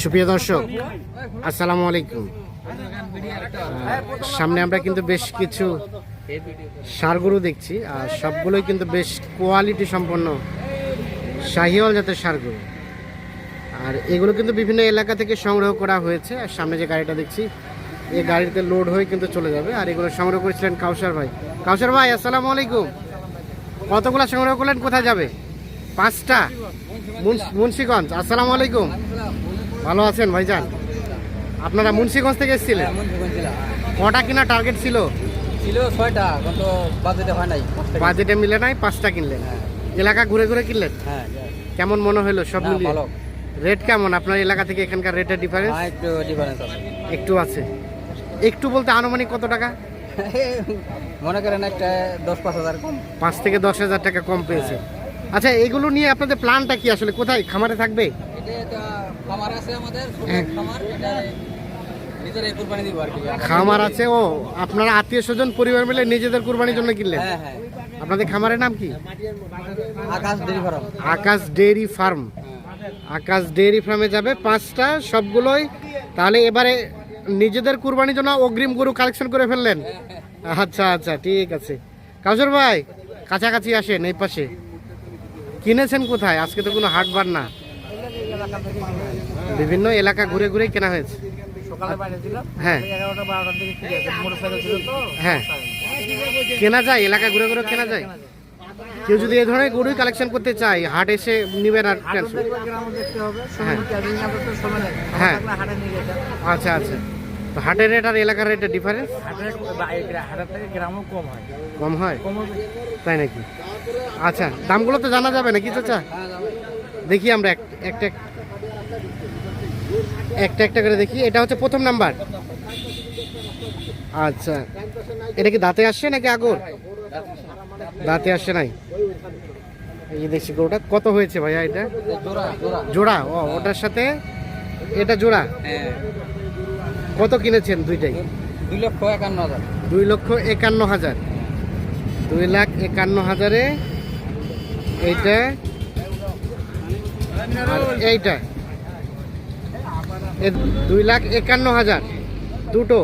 সুপ্রিয় দর্শক, আসসালামু আলাইকুম। সামনে আমরা কিন্তু বেশ কিছু সারগুরু দেখছি, আর সবগুলোই কিন্তু বেশ কোয়ালিটি সম্পন্ন শাহিওয়াল জাতের সারগুরু। আর এগুলো কিন্তু বিভিন্ন এলাকা থেকে সংগ্রহ করা হয়েছে, আর সামনে যে গাড়িটা দেখছি এই গাড়িতে লোড হয়ে কিন্তু চলে যাবে, আর এগুলো সংগ্রহ করেছিলেন কাউসার ভাই। কাউসার ভাই, আসসালামু আলাইকুম। কতগুলো সংগ্রহ করলেন, কোথায় যাবে? পাঁচটা? মুন্স- মুন্সিগঞ্জ, আসসালামু আলাইকুম। ভালো আছেন ভাইজান? আপনারা মুন্সিগঞ্জ থেকে এসেছিলেন? কটা কিনা টার্গেট ছিল? ছিল ছয়টা কিন্তু বাজেটে হয় নাই বাজেটে মিলে নাই পাঁচটা কিনলেন? এলাকা ঘুরে ঘুরে কিনলেন? হ্যাঁ কেমন মনে হলো সব মিলিয়ে? রেট কেমন? আপনার এলাকা থেকে এখানকার রেটের ডিফারেন্স হ্যাঁ একটু ডিফারেন্স আছে। একটু আছে। একটু বলতে আনুমানিক কত টাকা? মনে করেন একটা দশ পাঁচ হাজার কম। পাঁচ থেকে দশ হাজার টাকা কম পেয়েছে। আচ্ছা এগুলো নিয়ে আপনাদের প্ল্যানটা কি আসলে? কোথায়? খামারে থাকবে? এটা খামার আছে আমাদের হ্যাঁ। খামার এটা নিজের কুরবানি দিব আর কি। খামার আছে ও আপনারা আত্মীয় স্বজন পরিবার মিলে নিজেদের কুরবানির জন্য কিনলেন? হ্যাঁ হ্যাঁ। আপনাদের খামারের নাম কি? Akash dairy farm. Akash dairy farm. Akash dairy ফার্মে যাবে পাঁচটা সবগুলোই। তাহলে এবারে নিজেদের কুরবানির জন্য অগ্রিম গরু কালেকশন করে ফেললেন? আচ্ছা আচ্ছা ঠিক আছে। কাজর ভাই কাছাকাছি আসেন এই পাশে। কিনেছেন কোথায়? আজকে তো কোনো হাট বার না। বিভিন্ন এলাকা ঘুরে ঘুরে কেনা হয়েছে। হ্যাঁ। হ্যাঁ। কেনা যায় এলাকা ঘুরে ঘুরে কেনা যায়। কেউ যদি এ ধরনের গরুই কালেকশন করতে চায় হাট এসে নিবেন আর হ্যাঁ। হ্যাঁ। আচ্ছা আচ্ছা। তো হাটের রেট আর এলাকার রেটের ডিফারেন্স কম হয়। তাই নাকি? আচ্ছা দামগুলো তো জানা যাবে নাকি চাচা? দেখি আমরা এক- একটা একটা একটা করে দেখি। এটা হচ্ছে প্রথম নাম্বার। আচ্ছা। এটা কি দাঁতে আসছে নাকি আগর? দাঁতে আসছে নাই। এই দেখছি গরুটা, কত হয়েছে ভাইয়া এটা? জোড়া, ও, ওটার সাথে এটা জোড়া? কত কিনেছেন দুইটাই? দুই লক্ষ একান্ন হাজার। দুই লক্ষ একান্ন হাজার দুই লাখ একান্ন হাজারে এইটা এইটা। দুই লাখ একান্ন হাজার। দুটো।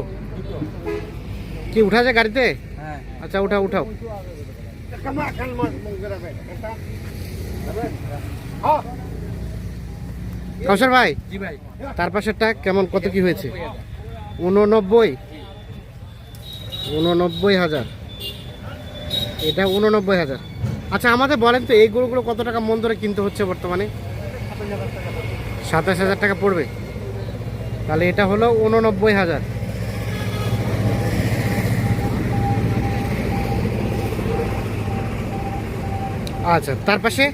কি উঠা যায় গাড়িতে? হ্যাঁ। আচ্ছা উঠাও উঠাও। কৌশল ভাই জি ভাই। তার পাশেরটা কেমন কত কি হয়েছে? উননব্বই। উননব্বই হাজার। এটা উননব্বই হাজার। আচ্ছা আমাদের বলেন তো এই গরুগুলো কত টাকা মন ধরে কিনতে হচ্ছে বর্তমানে? সাতাশ হাজার টাকা পড়বে। তাহলে এটা হলো উননব্বই হাজার। আচ্ছা তার পাশে?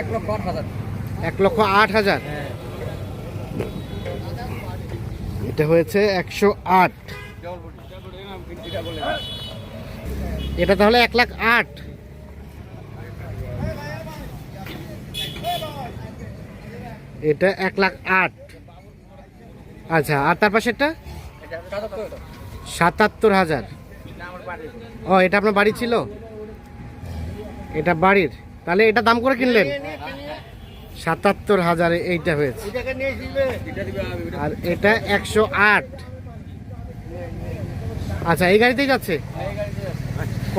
এক লক্ষ আট হাজার। এক লক্ষ আট হাজার। হ্যাঁ। এটা হয়েছে একশো আট। এটা তাহলে এক লাখ আট। এটা এক লাখ আট। আচ্ছা আর তার পাশেরটা? সাতাত্তর হাজার। ও, এটা আপনার বাড়ি ছিল? এটা বাড়ির। তাহলে এটা দাম করে কিনলেন? সাতাত্তর হাজারে এইটা হয়েছে। আর এটা একশো আট। আচ্ছা এই গাড়িতেই যাচ্ছে।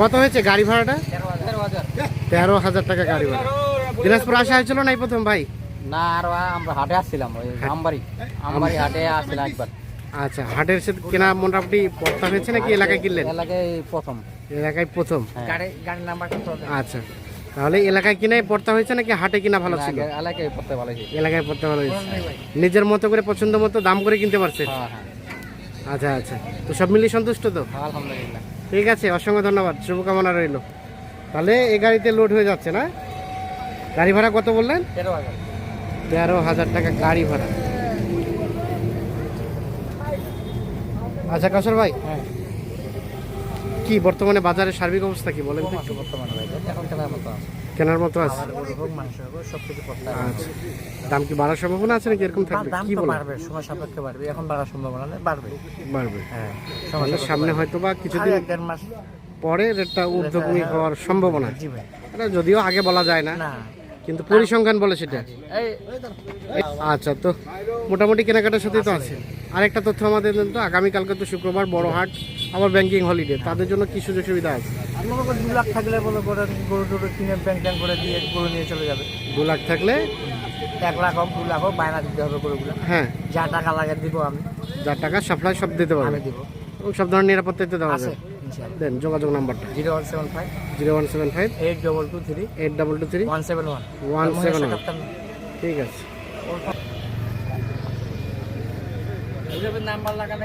কত হয়েছে গাড়ি ভাড়াটা। তেরো হাজার। টাকা গাড়ি ভাড়া। দিনাজপুর আসা হয়েছিল না এই প্রথম, ভাই? না আর আমরা হাটে আসছিলাম ওই আমবাড়ি আমবাড়ি হাটে আসছিলাম একবার। আচ্ছা হাটের সাথে কেনা মোটামুটি পড়তা হয়েছে নাকি এলাকায় কিনলেন? এলাকায় প্রথম। এলাকায় প্রথম? গাড়ির নাম্বার আচ্ছা তাহলে এলাকায় কিনে পড়তা হয়েছে নাকি হাটে কিনা ভালো ছিল? এলাকায় পড়তে ভালো হয়েছে এলাকায় পড়তে ভালো হয়েছে। নিজের মতো করে পছন্দ মতো দাম করে কিনতে পারছেন হ্যাঁ হ্যাঁ। আচ্ছা আচ্ছা। তো সব মিলিয়ে সন্তুষ্ট তো? আলহামদুলিল্লাহ। ঠিক আছে অসংখ্য ধন্যবাদ। শুভকামনা রইল। তাহলে এই গাড়িতে লোড হয়ে যাচ্ছে না? গাড়ি ভাড়া কত বললেন? তেরো হাজার। তেরো হাজার টাকা গাড়ি ভাড়া। আচ্ছা কাসর ভাই? হ্যাঁ। কি বর্তমানে বাজারের সার্বিক অবস্থা কি বলেন তো? বর্তমানে কেনার মতো আছে। আচ্ছা। দাম কি বাড়ার সম্ভাবনা আছে নাকি এরকম থাকবে? কি তো বলেন? বাড়বে সময় সাপেক্ষে বাড়বে এখন বাড়ার সম্ভাবনা নেই বাড়বে। বাড়বে। হ্যাঁ সামনে হয়তো বা কিছুদিন এক দেড় মাস। পরে একটা ঊর্ধ্বমুখী হওয়ার সম্ভাবনা জি ভাই। এটা যদিও আগে বলা যায় না। না। কিন্তু পরিসংখ্যান বলে সেটা। আচ্ছা তো মোটামুটি কেনাকাটার সাথেই তো আছে। আরেকটা তথ্য আমাদের তো আগামীকালকে তো শুক্রবার বড় হাট আবার ব্যাংকিং হলিডে তাদের জন্য কি সুযোগ সুবিধা আছে? দু লাখ থাকলে মনে করেন গরু টরু কিনে ব্যাংক ট্যাঙ্ক করে দিয়ে গরু নিয়ে চলে যাবে। দু লাখ থাকলে? এক লাখ হোক দু লাখ হোক বায়না দিতে হবে গরুগুলো। হ্যাঁ। যা টাকা লাগে দিব আমি। যার টাকা সাপ্লাই সব দিতে আমি পারবে দিব সব ধরনের নিরাপত্তা দিতে দেওয়া আছে। ইনশাআল্লাহ। দেন যোগাযোগ নাম্বারটা। Zero one seven five. Zero one seven five. Eight double two three. Eight double two three. One seven one. One seven one. ঠিক আছে। নাম্বার লাগানো